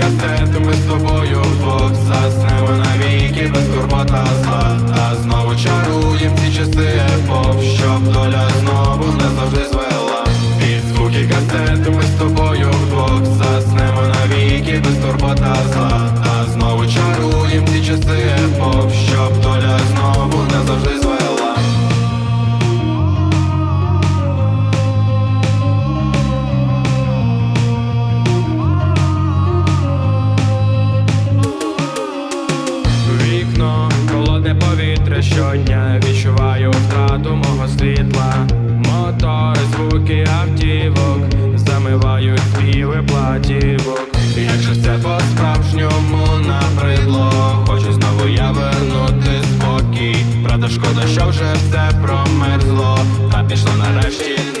касету, ми з тобою вдвох заснемо навіки без турбота зла щодня відчуваю втрату мого світла, мотори, звуки автівок, замивають співи платівок. Якщо це по-справжньому набридло, хочу знову я вернути спокій. Правда, шкода, що вже все промерзло, та пішло нарешті.